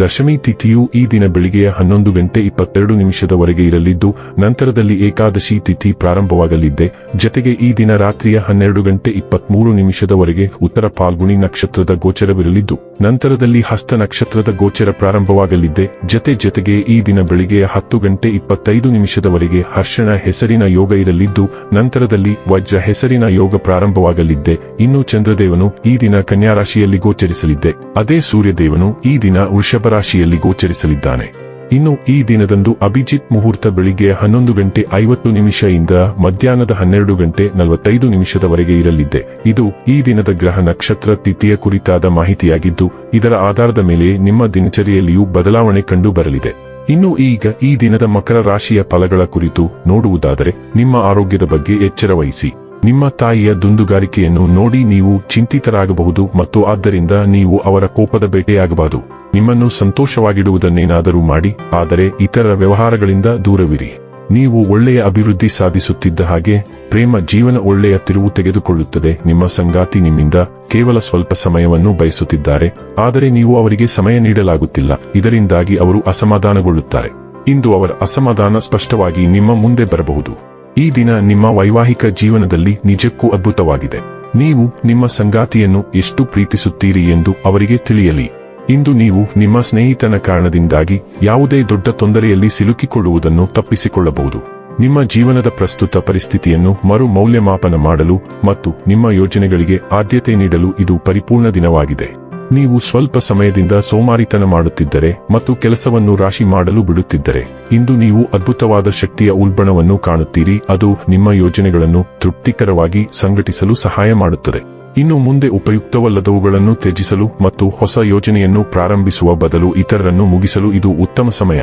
ದಶಮಿ ತಿಥಿಯು ಈ ದಿನ ಬೆಳಿಗ್ಗೆಯ ಹನ್ನೊಂದು ಗಂಟೆ ಇಪ್ಪತ್ತೆರಡು ನಿಮಿಷದವರೆಗೆ ಇರಲಿದ್ದು, ನಂತರದಲ್ಲಿ ಏಕಾದಶಿ ತಿಥಿ ಪ್ರಾರಂಭವಾಗಲಿದ್ದೆ. ಜತೆಗೆ ಈ ದಿನ ರಾತ್ರಿಯ ಹನ್ನೆರಡು ಗಂಟೆ ಇಪ್ಪತ್ಮೂರು ನಿಮಿಷದವರೆಗೆ ಉತ್ತರ ಪಾಲ್ಗುಣಿ ನಕ್ಷತ್ರದ ಗೋಚರವಿರಲಿದ್ದು, ನಂತರದಲ್ಲಿ ಹಸ್ತ ನಕ್ಷತ್ರದ ಗೋಚರ ಪ್ರಾರಂಭವಾಗಲಿದ್ದೆ. ಜತೆ ಜತೆಗೆ ಈ ದಿನ ಬೆಳಿಗ್ಗೆಯ ಹತ್ತು ಗಂಟೆ ಇಪ್ಪತ್ತೈದು ನಿಮಿಷದವರೆಗೆ ಹರ್ಷಣ ಹೆಸರಿನ ಯೋಗ ಇರಲಿದ್ದು, ನಂತರದಲ್ಲಿ ವಜ್ರ ಹೆಸರಿನ ಯೋಗ ಪ್ರಾರಂಭವಾಗಲಿದ್ದೆ. ಇನ್ನು ಚಂದ್ರದೇವನು ಈ ದಿನ ಕನ್ಯಾರಾಶಿಯಲ್ಲಿ ಗೋಚರಿಸಲಿದ್ದೆ. ಅದೇ ಸೂರ್ಯದೇವನು ಈ ದಿನ ವೃಷಭ ರಾಶಿಯಲ್ಲಿ ಗೋಚರಿಸಲಿದ್ದಾನೆ. ಇನ್ನು ಈ ದಿನದಂದು ಅಭಿಜಿತ್ ಮುಹೂರ್ತ ಬೆಳಿಗ್ಗೆ ಹನ್ನೊಂದು ಗಂಟೆ ಐವತ್ತು ನಿಮಿಷದಿಂದ ಮಧ್ಯಾಹ್ನದ ಹನ್ನೆರಡು ಗಂಟೆ ನಲವತ್ತೈದು ನಿಮಿಷದವರೆಗೆ ಇರಲಿದೆ ಇದು ಈ ದಿನದ ಗ್ರಹ ನಕ್ಷತ್ರ ತಿಥಿಯ ಕುರಿತಾದ ಮಾಹಿತಿಯಾಗಿದ್ದು, ಇದರ ಆಧಾರದ ಮೇಲೆ ನಿಮ್ಮ ದಿನಚರಿಯಲ್ಲಿಯೂ ಬದಲಾವಣೆ ಕಂಡು ಬರಲಿದೆ. ಇನ್ನು ಈಗ ಈ ದಿನದ ಮಕರ ರಾಶಿಯ ಫಲಗಳ ಕುರಿತು ನೋಡುವುದಾದರೆ, ನಿಮ್ಮ ಆರೋಗ್ಯದ ಬಗ್ಗೆ ಎಚ್ಚರ ವಹಿಸಿ. ನಿಮ್ಮ ತಾಯಿಯ ದುಂದುಗಾರಿಕೆಯನ್ನು ನೋಡಿ ನೀವು ಚಿಂತಿತರಾಗಬಹುದು ಮತ್ತು ಆದ್ದರಿಂದ ನೀವು ಅವರ ಕೋಪದ ಬೇಟೆಯಾಗಬಾರದು. ನಿಮ್ಮನ್ನು ಸಂತೋಷವಾಗಿಡುವುದನ್ನೇನಾದರೂ ಮಾಡಿ, ಆದರೆ ಇತರ ವ್ಯವಹಾರಗಳಿಂದ ದೂರವಿರಿ. ನೀವು ಒಳ್ಳೆಯ ಅಭಿವೃದ್ಧಿ ಸಾಧಿಸುತ್ತಿದ್ದ ಹಾಗೆ, ಪ್ರೇಮ ಜೀವನ ಒಳ್ಳೆಯ ತಿರುವು ತೆಗೆದುಕೊಳ್ಳುತ್ತದೆ. ನಿಮ್ಮ ಸಂಗಾತಿ ನಿಮ್ಮಿಂದ ಕೇವಲ ಸ್ವಲ್ಪ ಸಮಯವನ್ನು ಬಯಸುತ್ತಿದ್ದಾರೆ, ಆದರೆ ನೀವು ಅವರಿಗೆ ಸಮಯ ನೀಡಲಾಗುತ್ತಿಲ್ಲ. ಇದರಿಂದಾಗಿ ಅವರು ಅಸಮಾಧಾನಗೊಳ್ಳುತ್ತಾರೆ. ಇಂದು ಅವರ ಅಸಮಾಧಾನ ಸ್ಪಷ್ಟವಾಗಿ ನಿಮ್ಮ ಮುಂದೆ ಬರಬಹುದು. ಈ ದಿನ ನಿಮ್ಮ ವೈವಾಹಿಕ ಜೀವನದಲ್ಲಿ ನಿಜಕ್ಕೂ ಅದ್ಭುತವಾಗಿದೆ. ನೀವು ನಿಮ್ಮ ಸಂಗಾತಿಯನ್ನು ಎಷ್ಟು ಪ್ರೀತಿಸುತ್ತೀರಿ ಎಂದು ಅವರಿಗೆ ತಿಳಿಯಲಿ. ಇಂದು ನೀವು ನಿಮ್ಮ ಸ್ನೇಹಿತನ ಕಾರಣದಿಂದಾಗಿ ಯಾವುದೇ ದೊಡ್ಡ ತೊಂದರೆಯಲ್ಲಿ ಸಿಲುಕಿಕೊಳ್ಳುವುದನ್ನು ತಪ್ಪಿಸಿಕೊಳ್ಳಬಹುದು. ನಿಮ್ಮ ಜೀವನದ ಪ್ರಸ್ತುತ ಪರಿಸ್ಥಿತಿಯನ್ನು ಮರು ಮೌಲ್ಯಮಾಪನ ಮಾಡಲು ಮತ್ತು ನಿಮ್ಮ ಯೋಜನೆಗಳಿಗೆ ಆದ್ಯತೆ ನೀಡಲು ಇದು ಪರಿಪೂರ್ಣ ದಿನವಾಗಿದೆ. ನೀವು ಸ್ವಲ್ಪ ಸಮಯದಿಂದ ಸೋಮಾರಿತನ ಮಾಡುತ್ತಿದ್ದರೆ ಮತ್ತು ಕೆಲಸವನ್ನು ರಾಶಿ ಮಾಡಲು ಬಿಡುತ್ತಿದ್ದರೆ, ಇಂದು ನೀವು ಅದ್ಭುತವಾದ ಶಕ್ತಿಯ ಉಲ್ಬಣವನ್ನು ಕಾಣುತ್ತೀರಿ, ಅದು ನಿಮ್ಮ ಯೋಜನೆಗಳನ್ನು ತೃಪ್ತಿಕರವಾಗಿ ಸಂಘಟಿಸಲು ಸಹಾಯ ಮಾಡುತ್ತದೆ. ಇನ್ನು ಮುಂದೆ ಉಪಯುಕ್ತವಲ್ಲದವುಗಳನ್ನು ತ್ಯಜಿಸಲು ಮತ್ತು ಹೊಸ ಯೋಜನೆಯನ್ನು ಪ್ರಾರಂಭಿಸುವ ಬದಲು ಇತರರನ್ನು ಮುಗಿಸಲು ಇದು ಉತ್ತಮ ಸಮಯ.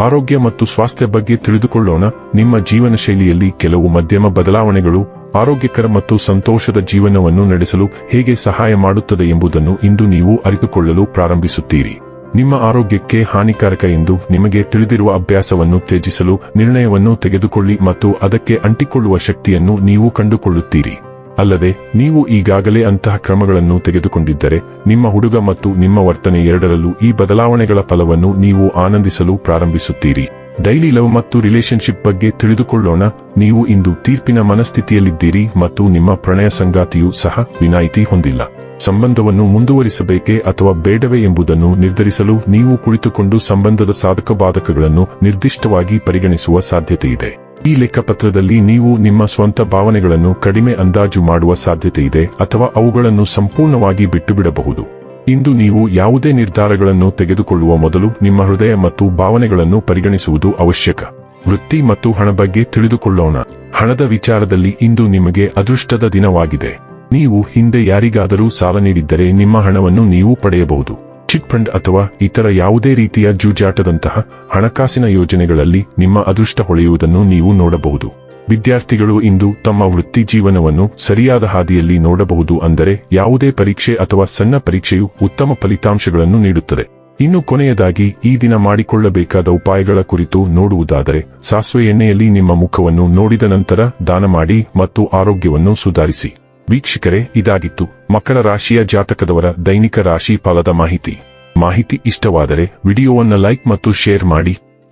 ಆರೋಗ್ಯ ಮತ್ತು ಸ್ವಾಸ್ಥ್ಯ ಬಗ್ಗೆ ತಿಳಿದುಕೊಳ್ಳೋಣ, ನಿಮ್ಮ ಜೀವನ ಶೈಲಿಯಲ್ಲಿ ಕೆಲವು ಮಧ್ಯಮ ಬದಲಾವಣೆಗಳು ಆರೋಗ್ಯಕರ ಮತ್ತು ಸಂತೋಷದ ಜೀವನವನ್ನು ನಡೆಸಲು ಹೇಗೆ ಸಹಾಯ ಮಾಡುತ್ತದೆ ಎಂಬುದನ್ನು ಇಂದು ನೀವು ಅರಿತುಕೊಳ್ಳಲು ಪ್ರಾರಂಭಿಸುತ್ತೀರಿ. ನಿಮ್ಮ ಆರೋಗ್ಯಕ್ಕೆ ಹಾನಿಕಾರಕ ಎಂದು ನಿಮಗೆ ತಿಳಿದಿರುವ ಅಭ್ಯಾಸವನ್ನು ತ್ಯಜಿಸಲು ನಿರ್ಣಯವನ್ನು ತೆಗೆದುಕೊಳ್ಳಿ ಮತ್ತು ಅದಕ್ಕೆ ಅಂಟಿಕೊಳ್ಳುವ ಶಕ್ತಿಯನ್ನು ನೀವು ಕಂಡುಕೊಳ್ಳುತ್ತೀರಿ. ಅಲ್ಲದೆ, ನೀವು ಈಗಾಗಲೇ ಅಂತಹ ಕ್ರಮಗಳನ್ನು ತೆಗೆದುಕೊಂಡಿದ್ದರೆ, ನಿಮ್ಮ ಹುಡುಗ ಮತ್ತು ನಿಮ್ಮ ವರ್ತನೆ ಎರಡರಲ್ಲೂ ಈ ಬದಲಾವಣೆಗಳ ಫಲವನ್ನು ನೀವು ಆನಂದಿಸಲು ಪ್ರಾರಂಭಿಸುತ್ತೀರಿ. ಡೈಲಿ ಲವ್ ಮತ್ತು ರಿಲೇಶನ್ಶಿಪ್ ಬಗ್ಗೆ ತಿಳಿದುಕೊಳ್ಳೋಣ. ನೀವು ಇಂದು ತೀರ್ಪಿನ ಮನಸ್ಥಿತಿಯಲ್ಲಿದ್ದೀರಿ ಮತ್ತು ನಿಮ್ಮ ಪ್ರಣಯ ಸಂಗಾತಿಯೂ ಸಹ ವಿನಾಯಿತಿ ಹೊಂದಿಲ್ಲ. ಸಂಬಂಧವನ್ನು ಮುಂದುವರಿಸಬೇಕೇ ಅಥವಾ ಬೇಡವೇ ಎಂಬುದನ್ನು ನಿರ್ಧರಿಸಲು ನೀವು ಕುಳಿತುಕೊಂಡು ಸಂಬಂಧದ ಸಾಧಕ ಬಾಧಕಗಳನ್ನು ನಿರ್ದಿಷ್ಟವಾಗಿ ಪರಿಗಣಿಸುವ ಸಾಧ್ಯತೆಯಿದೆ ಈ ಲೆಕ್ಕಪತ್ರದಲ್ಲಿ ನೀವು ನಿಮ್ಮ ಸ್ವಂತ ಭಾವನೆಗಳನ್ನು ಕಡಿಮೆ ಅಂದಾಜು ಮಾಡುವ ಸಾಧ್ಯತೆಯಿದೆ ಅಥವಾ ಅವುಗಳನ್ನು ಸಂಪೂರ್ಣವಾಗಿ ಬಿಟ್ಟುಬಿಡಬಹುದು. ಇಂದು ನೀವು ಯಾವುದೇ ನಿರ್ಧಾರಗಳನ್ನು ತೆಗೆದುಕೊಳ್ಳುವ ಮೊದಲು ನಿಮ್ಮ ಹೃದಯ ಮತ್ತು ಭಾವನೆಗಳನ್ನು ಪರಿಗಣಿಸುವುದು ಅವಶ್ಯಕ. ವೃತ್ತಿ ಮತ್ತು ಹಣ ಬಗ್ಗೆ ತಿಳಿದುಕೊಳ್ಳೋಣ. ಹಣದ ವಿಚಾರದಲ್ಲಿ ಇಂದು ನಿಮಗೆ ಅದೃಷ್ಟದ ದಿನವಾಗಿದೆ. ನೀವು ಹಿಂದೆ ಯಾರಿಗಾದರೂ ಸಾಲ ನೀಡಿದ್ದರೆ ನಿಮ್ಮ ಹಣವನ್ನು ನೀವು ಪಡೆಯಬಹುದು. ಚಿಟ್ ಫಂಡ್ ಅಥವಾ ಇತರ ಯಾವುದೇ ರೀತಿಯ ಜೂಜಾಟದಂತಹ ಹಣಕಾಸಿನ ಯೋಜನೆಗಳಲ್ಲಿ ನಿಮ್ಮ ಅದೃಷ್ಟ ಹೊಳೆಯುವುದನ್ನು ನೀವು ನೋಡಬಹುದು. ವಿದ್ಯಾರ್ಥಿಗಳು ಇಂದು ತಮ್ಮ ವೃತ್ತಿ ಜೀವನವನ್ನು ಸರಿಯಾದ ಹಾದಿಯಲ್ಲಿ ನೋಡಬಹುದು ಅಂದರೆ ಯಾವುದೇ ಪರೀಕ್ಷೆ ಅಥವಾ ಸಣ್ಣ ಪರೀಕ್ಷೆಯು ಉತ್ತಮ ಫಲಿತಾಂಶಗಳನ್ನು ನೀಡುತ್ತದೆ. ಇನ್ನು ಕೊನೆಯದಾಗಿ, ಈ ದಿನ ಮಾಡಿಕೊಳ್ಳಬೇಕಾದ ಉಪಾಯಗಳ ಕುರಿತು ನೋಡುವುದಾದರೆ, ಸಾಸಿವೆ ಎಣ್ಣೆಯಲ್ಲಿ ನಿಮ್ಮ ಮುಖವನ್ನು ನೋಡಿದ ನಂತರ ದಾನ ಮಾಡಿ ಮತ್ತು ಆರೋಗ್ಯವನ್ನು ಸುಧಾರಿಸಿ. ವೀಕ್ಷಕರೇ, ಇದಾಗಿತ್ತು ಮಕರ ರಾಶಿಯ ಜಾತಕದವರ ದೈನಿಕ ರಾಶಿ ಫಲದ ಮಾಹಿತಿ. ಮಾಹಿತಿ ಇಷ್ಟವಾದರೆ ವಿಡಿಯೋವನ್ನು ಲೈಕ್ ಮತ್ತು ಶೇರ್ ಮಾಡಿ.